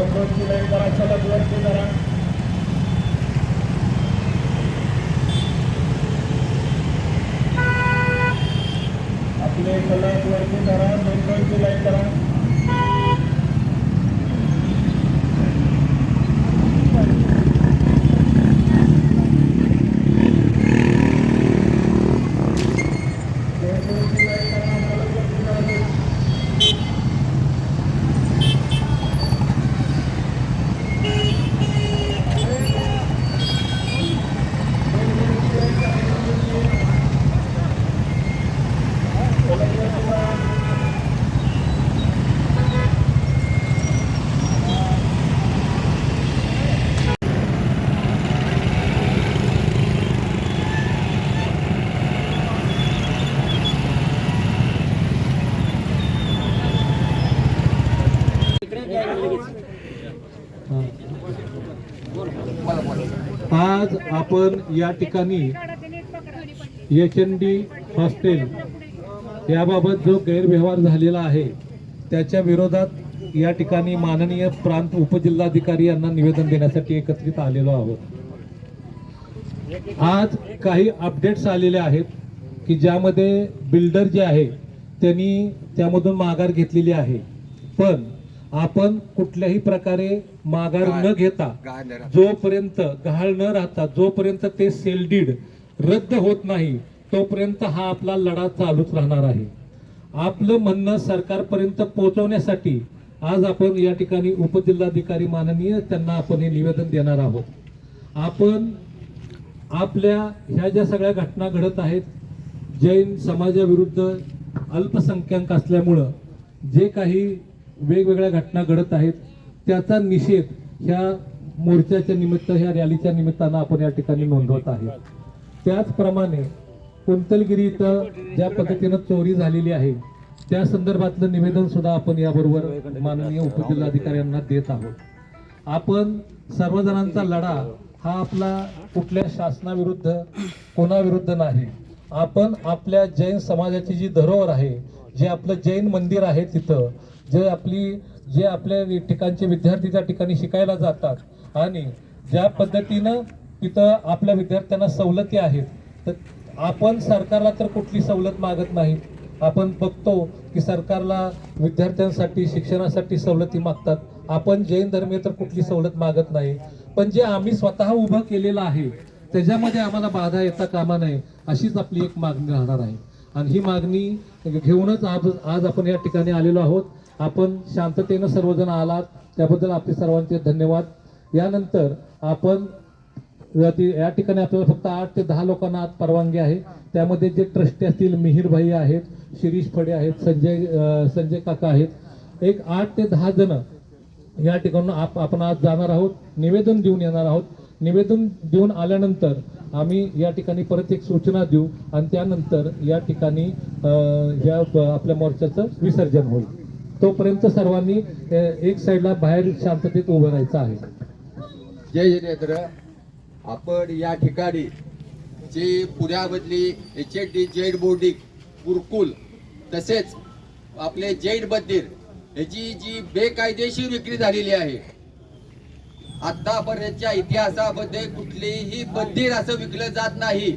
दोन करा सलग वरती करा. आपले सलग वरती जरा दोन दोन जुलै करा. आज आपण या ठिकाणी एच एन डी हॉस्टेल याबाबत जो गैरव्यवहार झालेला आहे त्याच्या विरोधात या ठिकाणी माननीय प्रांत उपजिल्हाधिकारी यांना निवेदन देण्यासाठी एकत्रित आलेलो आहोत. आज काही अपडेट्स आलेले आहेत की ज्यामध्ये बिल्डर जे आहे त्यांनी त्यामधून माघार घेतलेली आहे. पण आपण कुठल्याही प्रकारे माघार न घेता जोपर्यंत गहाळ न राहता जोपर्यंत ते सेलडीड रद्द होत नाही तोपर्यंत हा आपला लढा चालूच राहणार आहे. आपलं म्हणणं सरकारपर्यंत पोहोचवण्यासाठी आज आपण या ठिकाणी उपजिल्हाधिकारी माननीय त्यांना आपण हे निवेदन देणार आहोत. आपण आपल्या ह्या ज्या सगळ्या घटना घडत आहेत जैन समाजाविरुद्ध अल्पसंख्याक असल्यामुळं जे काही वेगवेगळ्या घटना घडत आहेत त्याचा निषेध ह्या मोर्चाच्या निमित्त ह्या रॅलीच्या निमित्तानं आपण या ठिकाणी नोंदवत आहे. त्याचप्रमाणे कुंतलगिरी इथं ज्या पद्धतीनं चोरी झालेली आहे त्या संदर्भातलं निवेदन सुद्धा आपण याबरोबर माननीय उपजिल्हाधिकाऱ्यांना देत आहोत. आपण सर्वजणांचा लढा हा आपला कुठल्या शासनाविरुद्ध कोणाविरुद्ध नाही. आपण आपल्या जैन समाजाची जी धरोहर आहे जे आपलं जैन मंदिर आहे तिथं जे आपली जे आपल्या ठिकाणचे विद्यार्थी त्या ठिकाणी शिकायला जातात आणि ज्या पद्धतीनं तिथं आपल्या विद्यार्थ्यांना सवलती आहेत तर आपण सरकारला तर कुठली सवलत मागत नाही. आपण बघतो की सरकारला विद्यार्थ्यांसाठी शिक्षणासाठी सवलती मागतात. आपण जैन धर्मीय तर कुठली सवलत मागत नाही. पण जे आम्ही स्वतः उभं केलेलं आहे त्याच्यामध्ये आम्हाला बाधा येता कामा नये अशीच आपली एक मागणी राहणार आहे. आणि ही मागणी घेऊनच आज आज आपण या ठिकाणी आलेलो आहोत. आपण शांततेनं सर्वजण आलात. त्याबद्दल आपले सर्वांचे धन्यवाद. यानंतर आपण या ठिकाणी आपल्याला फक्त आठ ते दहा लोकांना आज परवानगी आहे. त्यामध्ये जे ट्रस्टी असतील मिहिरभाई आहेत शिरीष फडे आहेत संजय संजय काका आहेत. एक आठ ते दहा जण या ठिकाणून आप आपण आज जाणार आहोत. निवेदन देऊन येणार आहोत. निवेदन देऊन आल्यानंतर आम्ही या ठिकाणी परत एक सूचना देऊ आणि त्यानंतर या ठिकाणी या आपल्या मोर्चाचं विसर्जन होईल. तोपर्यंत सर्वांनी एक साईडला बाहेर शांततेत उभं राहायचं आहे. जय जिनेंद्र आपण या ठिकाणी जी पुण्यामधली H N D Jain boarding Gurukul तसेच आपले जैन मंदिर ह्याची जी बेकायदेशीर विक्री झालेली आहे आतापर्यंतच्या इतिहासामध्ये कुठलेही मंदिर असं विकलं जात नाही.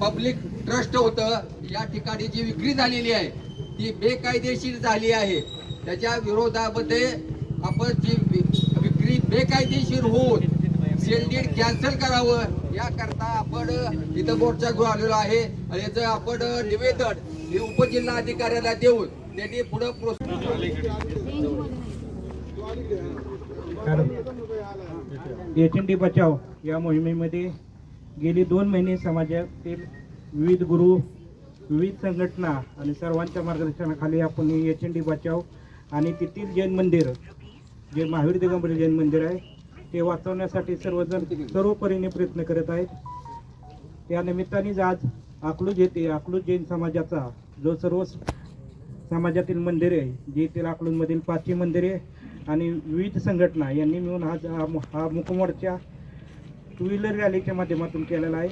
पब्लिक ट्रस्ट होत. या ठिकाणी जी विक्री झालेली आहे ती बेकायदेशीर झाली आहे त्याच्या विरोधामध्ये आपण जी विक्री बेकायदेशीर होऊन सेलडीड कॅन्सल करावं याकरता आपण इथं मोर्चा घेऊन आलेलो आहे. आणि याचं आपण निवेदन हे उपजिल्हा अधिकाऱ्याला देऊन त्यांनी पुढे एच एन डी बचाव या मोहिमेमध्ये गेली दोन महिने समाजातील विविध गुरु विविध संघटना आणि सर्वांच्या मार्गदर्शनाखाली आपण एच एन डी बचाव आणि तेथील जैन मंदिर जे महावीर दिगंबर जैन मंदिर आहे ते वाचवण्यासाठी सर्वजण सर्वपरीने प्रयत्न करत आहेत. त्या निमित्तानेच आज अकलूज येथे अकलूज जैन समाजाचा जो सर्व समाजातील मंदिरे आहे जे येथील अकलूजमधील पाचवी मंदिरे आणि विविध संघटना यांनी मिळून आज हा हा मुकमोर्चा टू व्हीलर रॅलीच्या माध्यमातून केलेला आहे.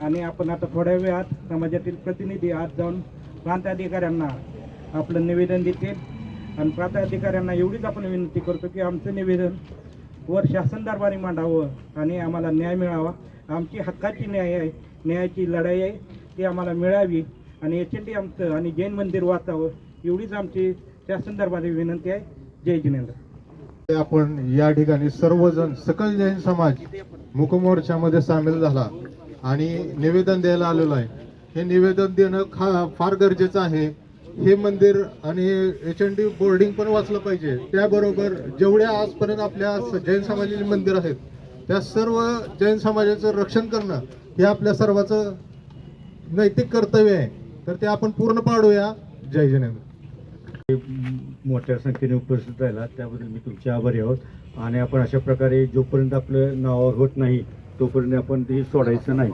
आणि आपण आता थोड्या वेळात समाजातील प्रतिनिधी आज जाऊन प्रांताधिकाऱ्यांना आपलं निवेदन देतील. आणि प्रांताधिकाऱ्यांना एवढीच आपण विनंती करतो की आमचं निवेदन वर शासन दरबारी मांडावं आणि आम्हाला न्याय मिळावा. आमची हक्काची न्याय आहे न्यायाची लढाई आहे ती आम्हाला मिळावी आणि एच एन डी आमचं आणि जैन मंदिर वाचावं एवढीच आमची शासन दरबारी विनंती आहे. जय जिनेंद्र. आपण या ठिकाणी सर्वजण सकल जैन समाज मुकमोर्चामध्ये सामील झाला. आणि निवेदन द्यायला आलेलो आहे. हे निवेदन देणं खा फार गरजेचं आहे. हे मंदिर आणि एच एन डी बोर्डिंग पण वाचलं पाहिजे. त्याबरोबर जेवढ्या आजपर्यंत आपल्या जैन समाजाची मंदिर आहेत त्या सर्व जैन समाजाचं रक्षण करणं हे आपल्या सर्वांचं नैतिक कर्तव्य आहे. तर ते आपण पूर्ण पाडूया. जय जनेंद्र मोठ्या संख्येने उपस्थित राहिला त्याबद्दल मी तुमचे आभारी आहोत. आणि आपण अशा प्रकारे जोपर्यंत आपलं नावावर होत नाही तोपर्यंत आपण ते सोडायचं नाही?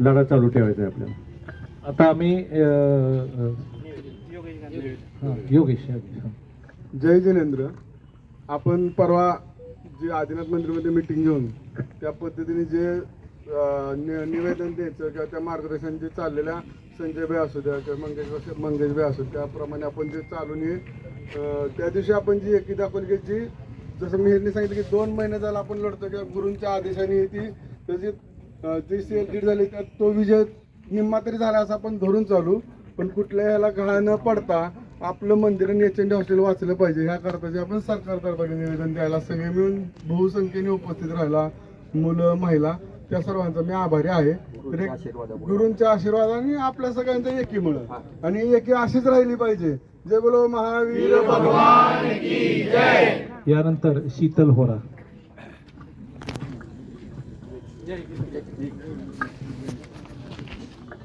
लढा चालू ठेवायचा आहे आपल्याला आता आम्ही हा, योगेश हा. जय जिनेंद्र आपण परवा जे आदिनाथ मंदिरमध्ये मिटिंग घेऊन त्या पद्धतीने जे निवेदन द्यायचं किंवा त्या मार्गदर्शन जे चाललेल्या संजय भाई असू द्या किंवा मंगेश मंगेश भाई असू त्याप्रमाणे आपण जे चालून त्या दिवशी आपण जी एकी दाखवली की जी जसं मी ह्यांनी सांगितलं की दोन महिने झाला आपण लढतो किंवा गुरूंच्या आदेशाने ती त्याची जी सेल लीड झाली त्यात तो विजय निम्मा तरी झाला असं आपण धरून चालू. पण कुठल्या ह्याला घाण न पडता आपलं मंदिर आणि एच एन हॉस्टेल वाचलं पाहिजे. ह्या करताचे आपण सरकार तर्फे निवेदन द्यायला सगळे मिळून बहुसंख्येने उपस्थित राहिला मुलं महिला त्या सर्वांचा मी आभारी आहे. एक गुरूंच्या आशीर्वादाने आपल्या सगळ्यांच्या एकीमुळं आणि एकी अशीच राहिली पाहिजे. जय बोलो महावीर भगवान. यानंतर शीतल होरा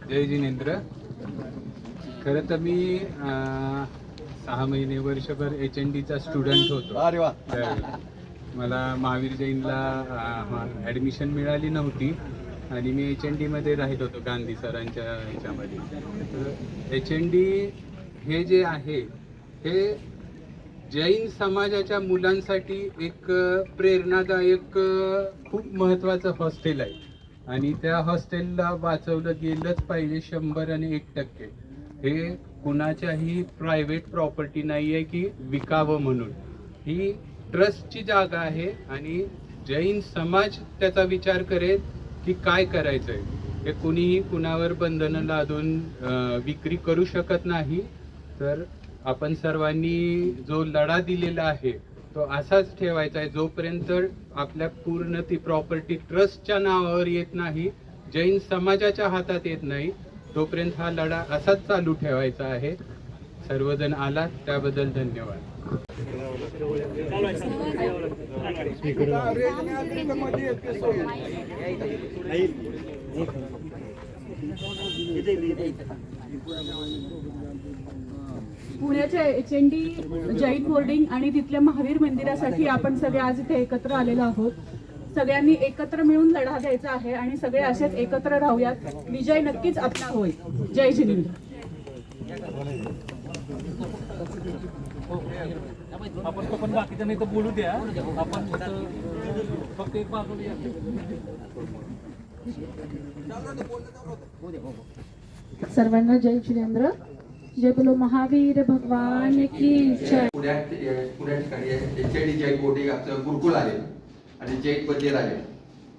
जय जिनेंद्र. खरं तर मी सहा महिने वर्षभर एच एन डीचा स्टुडंट होतो. अरे वा. मला महावीर जैनला ॲडमिशन मिळाली नव्हती. आणि मी एच एन डीमध्ये राहित होतो गांधी सरांच्या ह्याच्यामध्ये. एच एन डी हे जे आहे हे जैन समाजाच्या मुलांसाठी एक प्रेरणादायक खूप महत्त्वाचं हॉस्टेल आहे. आणि त्या हॉस्टेलला वाचवलं गेलंच पाहिजे शंभर आणि एक टक्के. हे कुणाच्याही प्रायव्हेट प्रॉपर्टी नाही आहे की विकावं म्हणून. ही ट्रस्टची जागा आहे आणि जैन समाज त्याचा विचार करेल की काय करायचं आहे हे कुणीही कुणावर बंधनं लादून विक्री करू शकत नाही. तर आपण सर्वांनी जो लढा दिलेला आहे तो असाच ठेवायचा आहे जोपर्यंत आपल्या पूर्ण ती प्रॉपर्टी ट्रस्टच्या नावावर येत नाही जैन समाजाच्या हातात येत नाही तोपर्यंत हा लढा असाच चालू ठेवायचा आहे. सर्वजण आलात त्याबद्दल धन्यवाद. पुण्याच्या H N D Jain boarding आणि तिथल्या महावीर मंदिरासाठी आपण सगळे आज इथे एकत्र आलेलो आहोत. सगळ्यांनी एकत्र मिळून लढा द्यायचा आहे आणि सगळे असेच एकत्र राहूयात. विजय नक्कीच आपला होईल. जय जिनेंद्र आपण तो पण बाकीच्या नाही तर बोलू द्या. आपण फक्त एक बाजूला सर्वांना जय जिनेंद्र जय बोलो महावीर भगवान की जय. पुण्यात पुण्या ठिकाणी एच डी जैन बोर्डिंग आमचं गुरुकुल आहे. आणि जैन मंदिर आहे.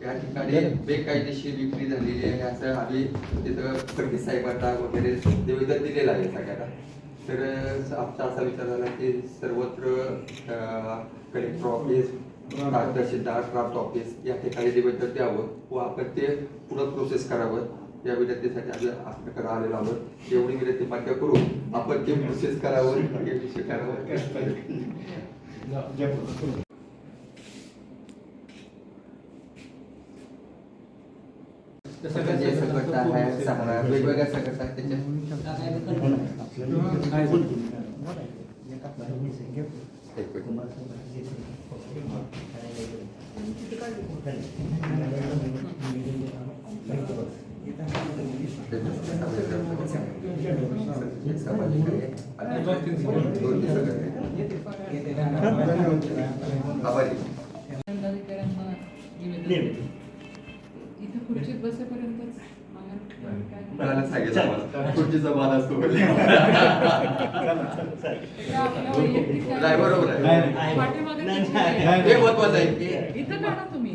या ठिकाणी बेकायदेशीर विक्री झालेली आहे. असं आम्ही तिथं फडणवीस साहेबांना वगैरे निवेदन दिलेलं आहे सगळ्यांना. तर आमचा असा विचार झाला की सर्वत्र कलेक्टर ऑफिस तहसीलदार क्राफ्ट ऑफिस या ठिकाणी निवेदन द्यावं व आपण ते पुढं प्रोसेस करावं. या विनंतीसाठी आम्ही आपल्याकडे आलेलो आहोत. एवढी विनंती मान्य करू आपण ते प्रोसेस करावं हे विषय करावं. जे संघटना आहे सहारा वेगवेगळ्या संघटना आहेत आभारी इथं खुर्चीत बसेपर्यंतच मला सांगितलं मला खुर्चीचा मान असतो बरोबर आहे हे महत्वाचं आहे की इथं काढा तुम्ही.